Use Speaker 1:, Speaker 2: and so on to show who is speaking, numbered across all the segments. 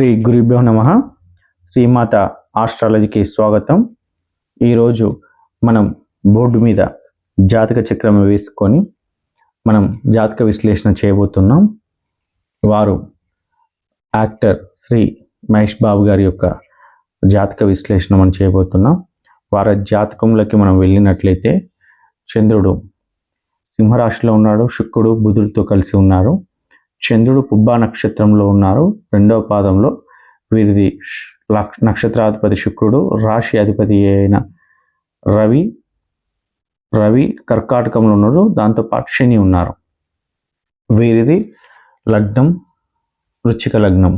Speaker 1: శ్రీ గురుభ్యో నమ. శ్రీమాత ఆస్ట్రాలజీకి స్వాగతం. ఈరోజు మనం బోర్డు మీద జాతక చక్రం వేసుకొని మనం జాతక విశ్లేషణ చేయబోతున్నాం. వారు యాక్టర్ శ్రీ మహేష్ బాబు గారి యొక్క జాతక విశ్లేషణ మనం చేయబోతున్నాం. వారి జాతకంలోకి మనం వెళ్ళినట్లయితే చంద్రుడు సింహరాశిలో ఉన్నాడు శుక్రుడు బుధుడితో కలిసి ఉన్నారు. చంద్రుడు పుబ్బా నక్షత్రంలో ఉన్నారు. రెండవ పాదంలో వీరిది నక్షత్రాధిపతి శుక్రుడు రాశి అధిపతి అయిన రవి రవి కర్కాటకంలో ఉన్నారు దాంతోపాటు శని ఉన్నారు. వీరిది లగ్నం వృచ్చిక లగ్నం.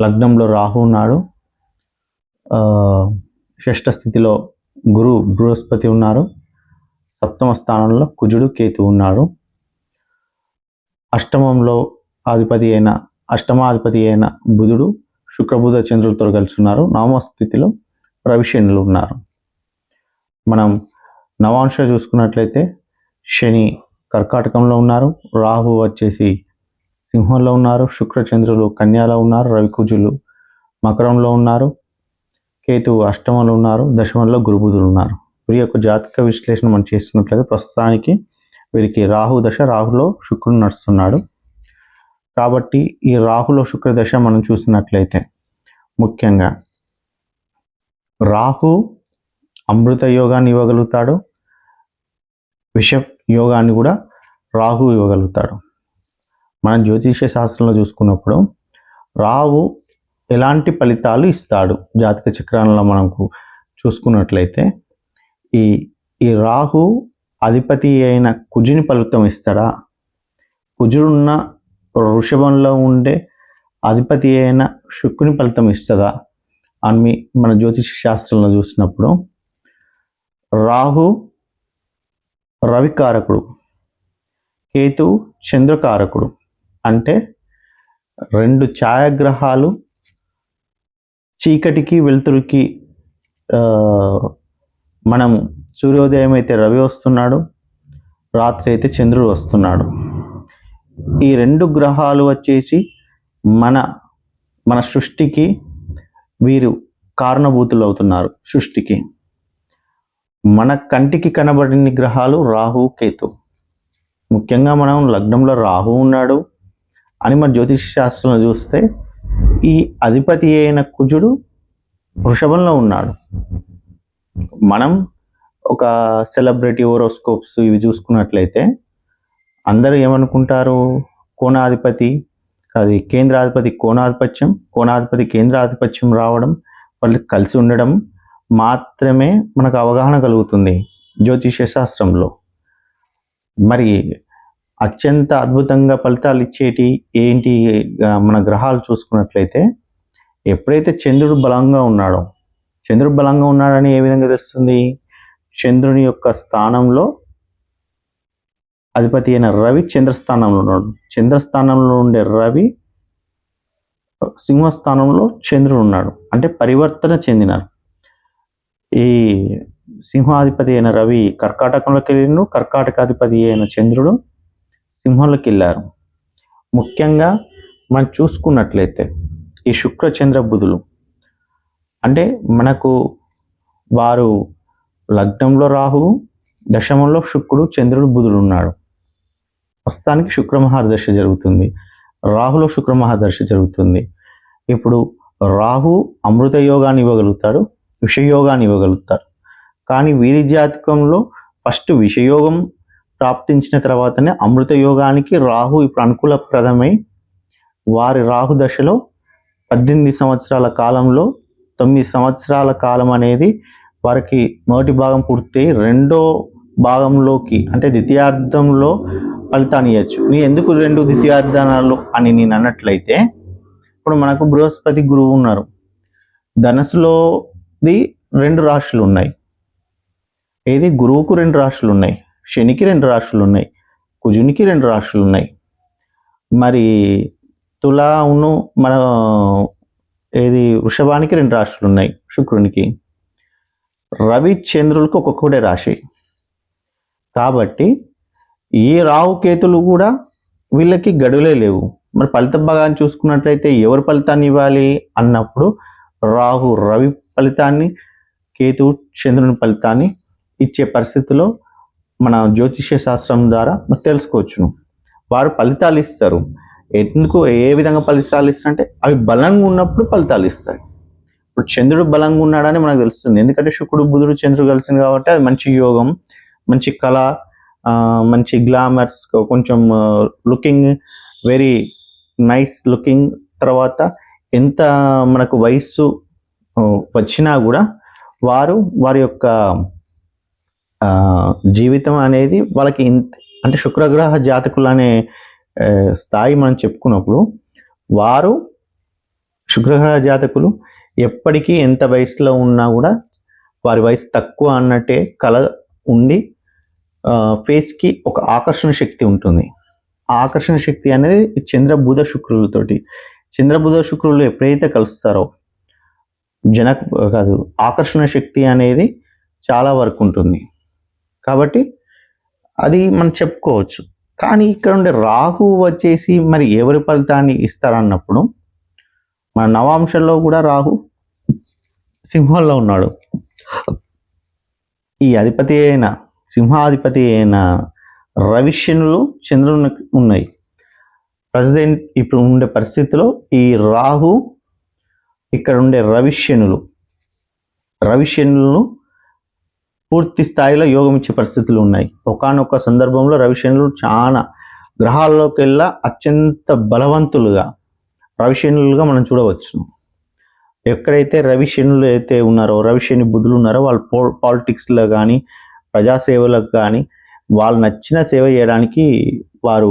Speaker 1: లగ్నంలో రాహు ఉన్నాడు. షష్ఠ స్థితిలో గురు బృహస్పతి ఉన్నారు. సప్తమ స్థానంలో కుజుడు కేతు ఉన్నాడు అష్టమంలో ఆధిపతి అయిన అష్టమాధిపతి అయిన బుధుడు శుక్రబుధ చంద్రులతో కలిసి ఉన్నారు నవమ స్థితిలో రవిశనులు ఉన్నారు. మనం నవాంశ చూసుకున్నట్లయితే శని కర్కాటకంలో ఉన్నారు. రాహు వచ్చేసి సింహంలో ఉన్నారు. శుక్రచంద్రులు కన్యాలో ఉన్నారు. రవికుజులు మకరంలో ఉన్నారు. కేతు అష్టమంలో ఉన్నారు. దశమంలో గురుబుధులు ఉన్నారు. వీరి యొక్క జాతక విశ్లేషణ మనం చేస్తున్నట్లయితే ప్రస్తుతానికి వీరికి రాహు దశ రాహులో శుక్రుడు నడుస్తున్నాడు. కాబట్టి ఈ రాహులో శుక్రదశ మనం చూసినట్లయితే ముఖ్యంగా రాహు అమృత యోగాన్ని ఇవ్వగలుగుతాడు విష యోగాన్ని కూడా రాహు ఇవ్వగలుగుతాడు. మనం జ్యోతిష శాస్త్రంలో చూసుకున్నప్పుడు రాహు ఎలాంటి ఫలితాలు ఇస్తాడు? జాతక చక్రంలో మనకు చూసుకున్నట్లయితే ఈ ఈ రాహు అధిపతి అయిన కుజుని ఫలితం ఇస్తాడా? కుజుడున్న వృషభంలో ఉండే అధిపతి అయిన శుక్రుని ఫలితం ఇస్తుందా అని మన జ్యోతిష శాస్త్రంలో చూసినప్పుడు రాహు రవికారకుడు కేతు చంద్రకారకుడు అంటే రెండు ఛాయాగ్రహాలు చీకటికి వెలుతురుకి మనం సూర్యోదయం అయితే రవి వస్తున్నాడు రాత్రి అయితే చంద్రుడు వస్తున్నాడు. ఈ రెండు గ్రహాలు వచ్చేసి మన మన సృష్టికి వీరు కారణభూతులు అవుతున్నారు సృష్టికి. మన కంటికి కనబడిన గ్రహాలు రాహు కేతు. ముఖ్యంగా మనం లగ్నంలో రాహు ఉన్నాడు అని మన జ్యోతిష శాస్త్రంలో చూస్తే ఈ అధిపతి అయిన కుజుడు వృషభంలో ఉన్నాడు. మనం ఒక సెలబ్రిటీ ఓరోస్కోప్స్ ఇవి చూసుకున్నట్లయితే అందరూ ఏమనుకుంటారు? కోణాధిపతి అది కేంద్రాధిపతి కోణాధిపత్యం కోణాధిపతి కేంద్రాధిపత్యం రావడం వాళ్ళు కలిసి ఉండడం మాత్రమే మనకు అవగాహన కలుగుతుంది జ్యోతిష శాస్త్రంలో. మరి అత్యంత అద్భుతంగా ఫలితాలు ఇచ్చేటి ఏంటి? మన గ్రహాలు చూసుకున్నట్లయితే ఎప్పుడైతే చంద్రుడు బలంగా ఉన్నాడో చంద్రుడు బలంగా ఉన్నాడని ఏ విధంగా తెలుస్తుంది? చంద్రుని యొక్క స్థానంలో అధిపతి అయిన రవి చంద్రస్థానంలో ఉన్నాడు. చంద్రస్థానంలో ఉండే రవి సింహస్థానంలో చంద్రుడు ఉన్నాడు. అంటే పరివర్తన చెందినారు ఈ సింహాధిపతి అయిన రవి కర్కాటకంలోకి వెళ్ళిండు. కర్కాటకాధిపతి అయిన చంద్రుడు సింహంలోకి వెళ్ళారు. ముఖ్యంగా మనం చూసుకున్నట్లయితే ఈ శుక్ర చంద్ర బుధులు అంటే మనకు వారు లగ్నంలో రాహువు దశమంలో శుక్రుడు చంద్రుడు బుధుడు ఉన్నాడు. ప్రస్తుతానికి శుక్ర మహాదశ జరుగుతుంది. రాహులో శుక్ర మహాదశ జరుగుతుంది. ఇప్పుడు రాహు అమృత యోగాన్ని ఇవ్వగలుగుతాడు విషయోగాన్ని ఇవ్వగలుగుతాడు. కానీ వీరి జాతకంలో ఫస్ట్ విషయోగం ప్రాప్తించిన తర్వాతనే అమృత యోగానికి రాహు ఇప్పుడు అనుకూలప్రదమై వారి రాహు దశలో పద్దెనిమిది సంవత్సరాల కాలంలో తొమ్మిది సంవత్సరాల కాలం అనేది వారికి మొదటి భాగం పూర్తి రెండో భాగంలోకి అంటే ద్వితీయార్థంలో ఫలితాన్ని ఇవ్వచ్చు నీ ఎందుకు రెండు ద్వితీయార్థాలు అని నేను అన్నట్లయితే ఇప్పుడు మనకు బృహస్పతి గురువు ఉన్నారు. ధనస్సులోది రెండు రాశులు ఉన్నాయి. ఏది? గురువుకు రెండు రాశులు ఉన్నాయి. శనికి రెండు రాశులు ఉన్నాయి. కుజునికి రెండు రాశులు ఉన్నాయి. మరి తులాను మన ఏది? వృషభానికి రెండు రాశులు ఉన్నాయి శుక్రునికి. రవి చంద్రులకు ఒక్కొక్కటే రాశి. కాబట్టి ఈ రాహు కేతులు కూడా వీళ్ళకి గడులే లేవు. మరి ఫలిత భాగాన్ని చూసుకున్నట్లయితే ఎవరు ఫలితాన్ని ఇవ్వాలి అన్నప్పుడు రాహు రవి ఫలితాన్ని కేతు చంద్రుని ఫలితాన్ని ఇచ్చే పరిస్థితిలో మన జ్యోతిష్య శాస్త్రం ద్వారా మనం తెలుసుకోవచ్చును. వారు ఫలితాలు ఇస్తారు. ఎందుకు ఏ విధంగా ఫలితాలు ఇస్తారంటే అవి బలంగా ఉన్నప్పుడు ఫలితాలు ఇస్తాయి ఇప్పుడు చంద్రుడు బలంగా ఉన్నాడని మనకు తెలుస్తుంది. ఎందుకంటే శుక్రుడు బుధుడు చంద్రుడు కలిసింది కాబట్టి అది మంచి యోగం మంచి కళ మంచి గ్లామర్స్ కొంచెం లుకింగ్ వెరీ నైస్ లుకింగ్ తర్వాత ఎంత మనకు వయస్సు వచ్చినా కూడా వారు వారి యొక్క జీవితం అనేది వాళ్ళకి ఇంత అంటే శుక్రగ్రహ జాతకులు అనే స్థాయి మనం చెప్పుకున్నప్పుడు వారు శుక్రగ్రహ జాతకులు ఎప్పటికీ ఎంత వయసులో ఉన్నా కూడా వారి వయసు తక్కువ అన్నట్టే కళ ఉండి ఫేస్కి ఒక ఆకర్షణ శక్తి ఉంటుంది. ఆ ఆకర్షణ శక్తి అనేది ఈ చంద్ర బుధ శుక్రులతోటి. చంద్ర బుధ శుక్రులు ఎప్పుడైతే కలుస్తారో జన కాదు ఆకర్షణ శక్తి అనేది చాలా వరకు ఉంటుంది. కాబట్టి అది మనం చెప్పుకోవచ్చు. కానీ ఇక్కడ ఉండే రాహు వచ్చేసి మరి ఎవరి ఫలితాన్ని ఇస్తారన్నప్పుడు మన నవాంశంలో కూడా రాహు సింహంలో ఉన్నాడు. ఈ అధిపతి అయిన సింహాధిపతి అయిన రవిశనులు చంద్రుని ఉన్నాయి. ప్రజెంట్ ఇప్పుడు ఉండే పరిస్థితిలో ఈ రాహు ఇక్కడ ఉండే రవిశనులు. రవిశనులను పూర్తి స్థాయిలో యోగం ఇచ్చే పరిస్థితులు ఉన్నాయి. ఒకనొక సందర్భంలో రవిశనులు చాలా గ్రహాల్లోకి వెళ్ళా అత్యంత బలవంతులుగా రవిశనులుగా మనం చూడవచ్చు. ఎక్కడైతే రవిశనులు అయితే ఉన్నారో రవిశని బుద్ధులు ఉన్నారో వాళ్ళు పో పాలిటిక్స్లో కానీ ప్రజాసేవలకు కానీ వాళ్ళు నచ్చిన సేవ చేయడానికి వారు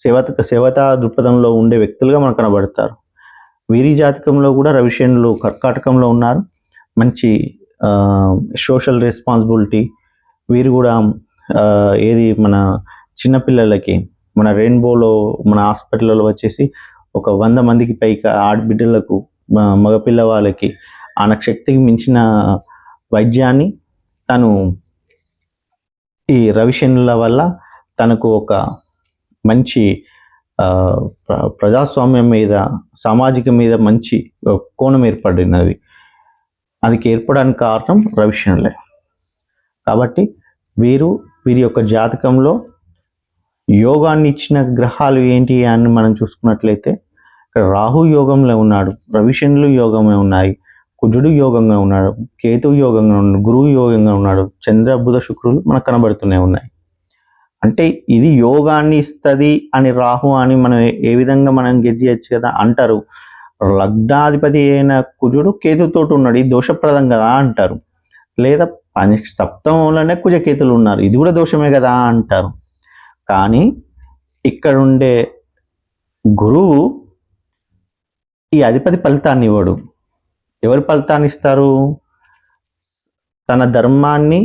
Speaker 1: సేవత సేవతా దృక్పథంలో ఉండే వ్యక్తులుగా మనకు కనబడతారు. వీరి జాతకంలో కూడా రవిశనులు కర్కాటకంలో ఉన్నారు. మంచి సోషల్ రెస్పాన్సిబిలిటీ వీరు కూడా ఏది మన చిన్నపిల్లలకి మన రెయిన్బోలో మన హాస్పిటల్లో వచ్చేసి ఒక వంద మందికి పైగా ఆడబిడ్డలకు మగపిల్ల వాళ్ళకి ఆన శక్తికి మించిన వైద్యాన్ని తను ఈ రవిశనుల వల్ల తనకు ఒక మంచి ప్ర- ప్రజాస్వామ్యం మీద సామాజిక మీద మంచి కోణం ఏర్పడినది. అదికి ఏర్పడడానికి కారణం రవిశనులే. కాబట్టి వీరు వీరి యొక్క జాతకంలో యోగాన్ని ఇచ్చిన గ్రహాలు ఏంటి అని మనం చూసుకున్నట్లయితే ఇక్కడ రాహు యోగంలో ఉన్నాడు రవిశనులు యోగమే ఉన్నాయి. కుజుడు యోగంగా ఉన్నాడు కేతు యోగంగా ఉన్నాడు గురువు యోగంగా ఉన్నాడు చంద్ర బుధ శుక్రులు మనకు కనబడుతూనే ఉన్నాయి. అంటే ఇది యోగాన్ని ఇస్తుంది అని రాహు అని మనం ఏ- విధంగా మనం గెజ్ చేయొచ్చు కదా అంటారు. లగ్నాధిపతి అయిన కుజుడు కేతుతో ఉన్నాడు ఇది దోషప్రదం కదా అంటారు. లేదా పంచ సప్తమంలోనే కుజకేతులు ఉన్నారు ఇది కూడా దోషమే కదా అంటారు. కానీ ఇక్కడ ఉండే గురువు ఈ అధిపతి ఫలితాన్ని ఇవ్వడు. ఎవరి ఫలితాన్ని ఇస్తారు తన ధర్మాన్ని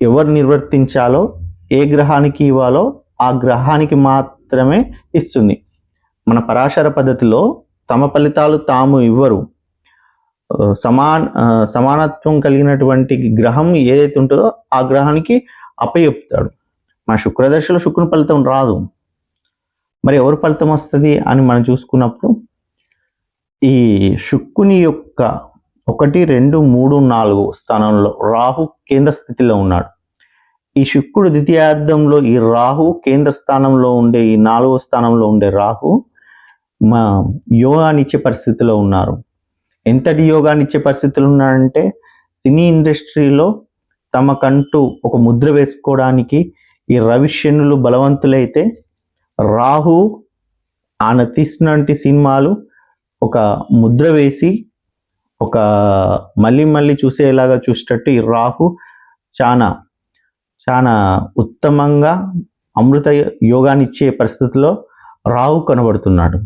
Speaker 1: ఎవరు నిర్వర్తించాలో ఏ గ్రహానికి ఇవ్వాలో ఆ గ్రహానికి మాత్రమే ఇస్తుంది. మన పరాశర పద్ధతిలో తమ ఫలితాలు తాము ఇవ్వరు. సమాన సమానత్వం కలిగినటువంటి గ్రహం ఏదైతే ఉంటుందో ఆ గ్రహానికి అప్పచెప్తాడు మన శుక్రదశలో శుక్రుని ఫలితం రాదు. మరి ఎవరు ఫలితం వస్తుంది అని మనం చూసుకున్నప్పుడు ఈ శుక్కుని యొక్క ఒకటి రెండు మూడు నాలుగు స్థానంలో రాహు కేంద్ర స్థితిలో ఉన్నాడు. ఈ శుక్రుడు ద్వితీయార్థంలో ఈ రాహు కేంద్ర స్థానంలో ఉండే ఈ నాలుగో స్థానంలో ఉండే రాహు మా యోగానిచ్చే పరిస్థితిలో ఉన్నారు. ఎంతటి యోగానిచ్చే ఇచ్చే పరిస్థితులు ఉన్నారంటే సినీ ఇండస్ట్రీలో తమకంటూ ఒక ముద్ర వేసుకోవడానికి ఈ రవిశనులు బలవంతులైతే రాహు ఆయన తీసినటువంటి సినిమాలు ఒక ముద్ర వేసి ఒక మళ్ళీ మళ్ళీ చూసేలాగా చూసేటట్టు ఈ రాహు చాలా చాలా ఉత్తమంగా అమృత యోగాన్ని ఇచ్చే పరిస్థితిలో రాహు కనబడుతున్నాడు.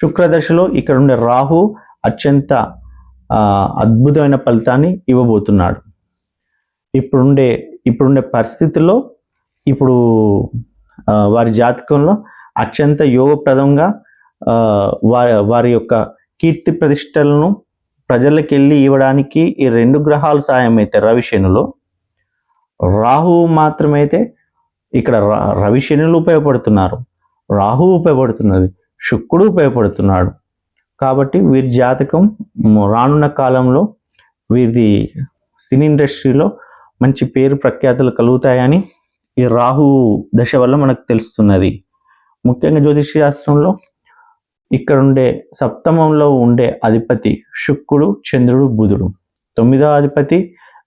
Speaker 1: శుక్రదశలో ఇక్కడ ఉండే రాహు అత్యంత అద్భుతమైన ఫలితాన్ని ఇవ్వబోతున్నాడు. ఇప్పుడుండే ఇప్పుడుండే పరిస్థితుల్లో ఇప్పుడు వారి జాతకంలో అత్యంత యోగప్రదంగా వారి వారి యొక్క కీర్తి ప్రతిష్టలను ప్రజలకు వెళ్ళి ఇవ్వడానికి ఈ రెండు గ్రహాలు సాయం అయితే రవిశనులు. రాహు మాత్రమైతే ఇక్కడ ర- రవిశనులు ఉపయోగపడుతున్నారు. రాహువు ఉపయోగపడుతున్నది. శుక్రుడు ఉపయోగపడుతున్నాడు. కాబట్టి వీరి జాతకం రానున్న కాలంలో వీరిది సినీ ఇండస్ట్రీలో మంచి పేరు ప్రఖ్యాతులు కలుగుతాయని ఈ రాహు దశ వల్ల మనకు తెలుస్తున్నది. ముఖ్యంగా జ్యోతిష్ శాస్త్రంలో ఇక్కడ ఉండే సప్తమంలో ఉండే అధిపతి శుక్రుడు చంద్రుడు బుధుడు. తొమ్మిదో అధిపతి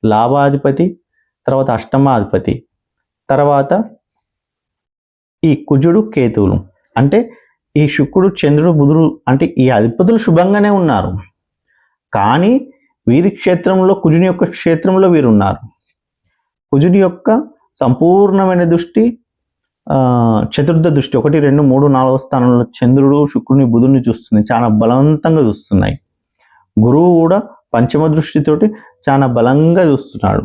Speaker 1: లాభాధిపతి తర్వాత అష్టమాధిపతి. తర్వాత ఈ కుజుడు కేతువులు. అంటే ఈ శుక్రుడు చంద్రుడు బుధుడు అంటే ఈ అధిపతులు శుభంగానే ఉన్నారు. కానీ వీరి క్షేత్రంలో కుజుని యొక్క క్షేత్రంలో వీరు ఉన్నారు కుజుని యొక్క సంపూర్ణమైన దృష్టి చతుర్థ దృష్టి ఒకటి రెండు మూడు నాలుగో స్థానంలో చంద్రుడు శుక్రుని బుధుని చూస్తుంది చాలా బలవంతంగా చూస్తున్నాయి. గురువు కూడా పంచమ దృష్టితోటి చాలా బలంగా చూస్తున్నాడు.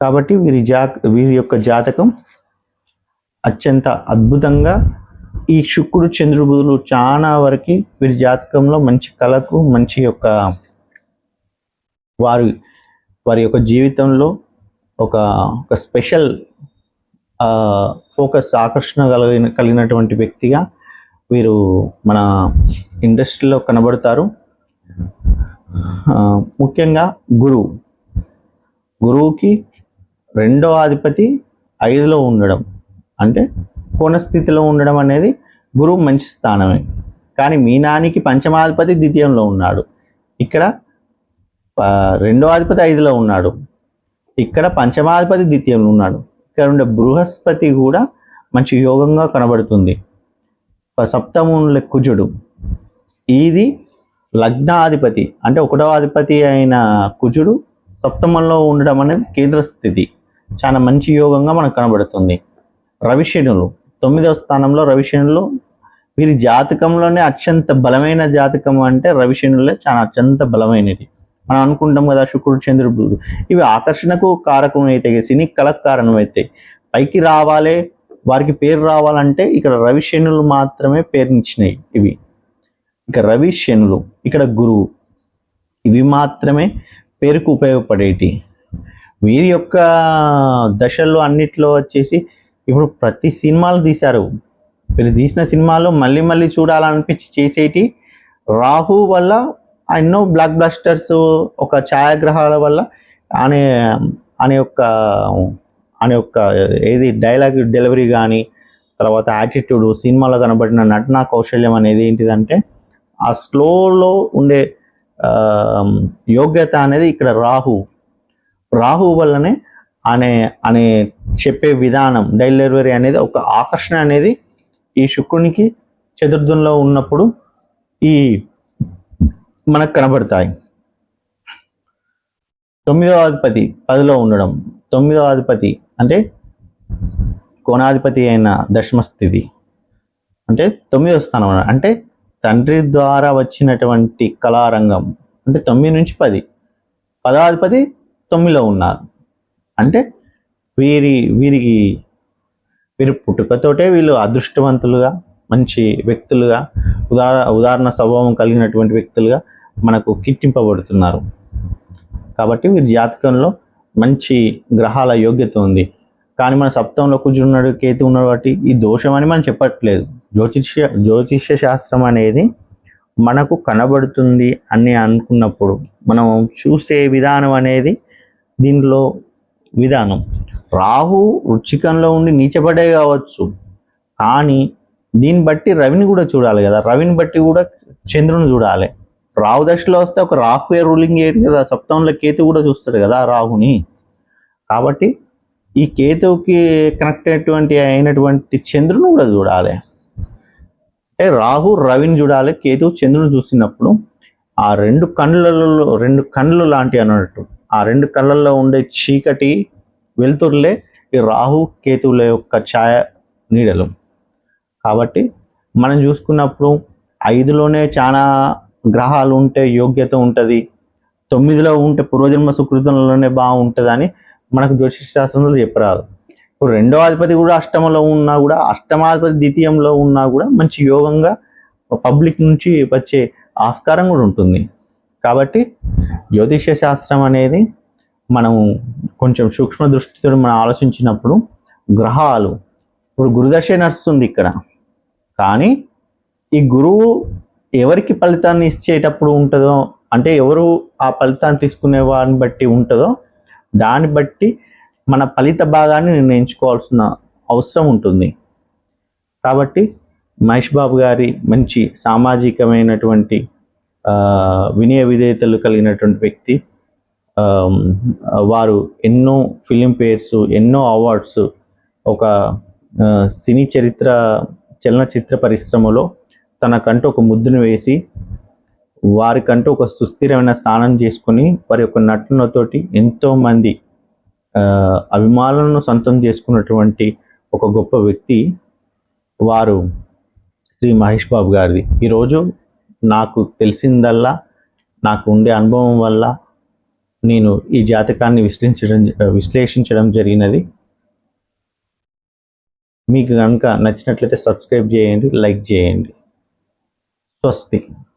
Speaker 1: కాబట్టి వీరి జా వీరి యొక్క జాతకం అత్యంత అద్భుతంగా ఈ శుక్రుడు చంద్రుడు బుధులు చాలా వరకు వీరి జాతకంలో మంచి కళకు మంచి యొక్క వారి వారి యొక్క జీవితంలో ఒక ఒక స్పెషల్ ఫోకస్ ఆకర్షణ కలిగిన కలిగినటువంటి వ్యక్తిగా వీరు మన ఇండస్ట్రీలో కనబడతారు. ముఖ్యంగా గురువు. గురువుకి రెండో అధిపతి ఐదులో ఉండడం. అంటే కోణస్థితిలో ఉండడం అనేది గురువు మంచి స్థానమే. కానీ మీనానికి పంచమాధిపతి ద్వితీయంలో ఉన్నాడు. ఇక్కడ రెండో అధిపతి ఐదులో ఉన్నాడు. ఇక్కడ పంచమాధిపతి ద్వితీయంలో ఉన్నాడు. ఇక్కడ ఉండే బృహస్పతి కూడా మంచి యోగంగా కనబడుతుంది. ప- కుజుడు. ఇది లగ్నాధిపతి. అంటే ఒకటవ అధిపతి అయిన కుజుడు సప్తమంలో ఉండడం అనేది కేంద్ర స్థితి. చాలా మంచి యోగంగా మనకు కనబడుతుంది. రవిశనులు. తొమ్మిదవ స్థానంలో రవిశనులు. వీరి జాతకంలోనే అత్యంత బలమైన జాతకం అంటే రవిశనులే చాలా అత్యంత బలమైనది. మనం అనుకుంటాం కదా శుక్రుడు చంద్రుడు బుధుడు. ఇవి ఆకర్షణకు కారకం అయితే సినీ కళకు కారణం అయితే పైకి రావాలి వారికి పేరు రావాలంటే ఇక్కడ రవి శనులు మాత్రమే పేరునిచ్చినాయి ఇవి. ఇక రవి శనులు ఇక్కడ గురువు ఇవి మాత్రమే పేరుకు ఉపయోగపడేటి. వీరి యొక్క దశల్లో అన్నిట్లో వచ్చేసి ఇప్పుడు ప్రతి సినిమాలు తీశారు. వీళ్ళు తీసిన సినిమాలు మళ్ళీ మళ్ళీ చూడాలనిపించి చేసేటి. రాహు వల్ల ఎన్నో బ్లాక్ బ్లాస్టర్స్ ఒక ఛాయాగ్రహాల వల్ల అనే అనే యొక్క అనే యొక్క ఏది డైలాగ్ డెలివరీ కానీ తర్వాత యాటిట్యూడ్ సినిమాలో కనబడిన నటనా కౌశల్యం అనేది ఏంటిదంటే ఆ స్లోలో ఉండే యోగ్యత అనేది ఇక్కడ రాహు. రాహు వల్లనే అనే అనే చెప్పే విధానం డెలివరీ అనేది ఒక ఆకర్షణ అనేది ఈ శుక్రునికి చతుర్థంలో ఉన్నప్పుడు ఈ మనకు కనబడతాయి. తొమ్మిదవ అధిపతి పదిలో ఉండడం. తొమ్మిదవ అధిపతి అంటే కోణాధిపతి అయిన దశమస్థితి అంటే తొమ్మిదవ స్థానం అంటే తండ్రి ద్వారా వచ్చినటువంటి కళారంగం. అంటే తొమ్మిది నుంచి పది. పదాధిపతి తొమ్మిదిలో ఉన్నారు. అంటే వీరి వీరికి వీరి పుట్టుకతోటే వీళ్ళు అదృష్టవంతులుగా మంచి వ్యక్తులుగా ఉదార ఉదాహరణ స్వభావం కలిగినటువంటి వ్యక్తులుగా మనకు కీర్తింపబడుతున్నారు కాబట్టి వీరి జాతకంలో మంచి గ్రహాల యోగ్యత ఉంది. కానీ మన సప్తంలో కూర్చున్నాడు కేతు ఉన్నాడు కాబట్టి ఈ దోషం అని మనం చెప్పట్లేదు. జ్యోతిష్య జ్యోతిష్య శాస్త్రం అనేది మనకు కనబడుతుంది అని అనుకున్నప్పుడు మనం చూసే విధానం అనేది దీనిలో విధానం. రాహు వృచ్చికంలో ఉండి నీచపడే కావచ్చు. కానీ దీన్ని బట్టి రవిని కూడా చూడాలి కదా. రవిని బట్టి కూడా చంద్రుని చూడాలి. రాహు దశలో వస్తే ఒక రాహువే రూలింగ్ చేయడు కదా. సప్తంలో కేతు కూడా చూస్తాడు కదా రాహుని. కాబట్టి ఈ కేతువుకి కనెక్ట్ అయినటువంటి అయినటువంటి చంద్రుని కూడా చూడాలి. అంటే రాహు రవిని చూడాలి. కేతువు చంద్రుని చూసినప్పుడు ఆ రెండు కళ్ళల్లో రెండు కళ్ళు లాంటి అన్నట్టు ఆ రెండు కళ్ళల్లో ఉండే చీకటి వెలుతురులే ఈ రాహు కేతువుల యొక్క ఛాయ నీడలు. కాబట్టి మనం చూసుకున్నప్పుడు ఐదులోనే చాలా గ్రహాలు ఉంటే యోగ్యత ఉంటుంది తొమ్మిదిలో ఉంటే పూర్వజన్మ సుకృతంలోనే బాగుంటుంది అని మనకు జ్యోతిష శాస్త్రంలో చెప్పరాదు. ఇప్పుడు రెండో అధిపతి కూడా అష్టమంలో ఉన్నా కూడా అష్టమాధిపతి ద్వితీయంలో ఉన్నా కూడా మంచి యోగంగా పబ్లిక్ నుంచి వచ్చే ఆస్కారం కూడా ఉంటుంది. కాబట్టి జ్యోతిష శాస్త్రం అనేది మనం కొంచెం సూక్ష్మ దృష్టితో మనం ఆలోచించినప్పుడు గ్రహాలు ఇప్పుడు గురుదశ నడుస్తుంది ఇక్కడ. కానీ ఈ గురువు ఎవరికి ఫలితాన్ని ఇచ్చేటప్పుడు ఉంటుందో అంటే ఎవరు ఆ ఫలితాన్ని తీసుకునే వారిని బట్టి ఉంటుందో దాన్ని బట్టి మన ఫలిత భాగాన్ని నిర్ణయించుకోవాల్సిన అవసరం ఉంటుంది. కాబట్టి మహేష్ బాబు గారి మంచి సామాజికమైనటువంటి వినయ విధేయతలు కలిగినటువంటి వ్యక్తి వారు ఎన్నో ఫిలిం పేర్స్ ఎన్నో అవార్డ్స్ ఒక సినీ చరిత్ర చలనచిత్ర పరిశ్రమలో తనకంటూ ఒక ముద్దును వేసి వారికంటూ ఒక సుస్థిరమైన స్థానం చేసుకుని వారి యొక్క నటనతోటి ఎంతోమంది అభిమానులను సొంతం చేసుకున్నటువంటి ఒక గొప్ప వ్యక్తి వారు శ్రీ మహేష్ బాబు గారిది. ఈరోజు నాకు తెలిసిందల్లా నాకు ఉండే అనుభవం వల్ల నేను ఈ జాతకాన్ని విశ్లేషించడం విశ్లేషించడం జరిగినది. మీకు కనుక నచ్చినట్లయితే సబ్స్క్రైబ్ చేయండి లైక్ చేయండి. first thing.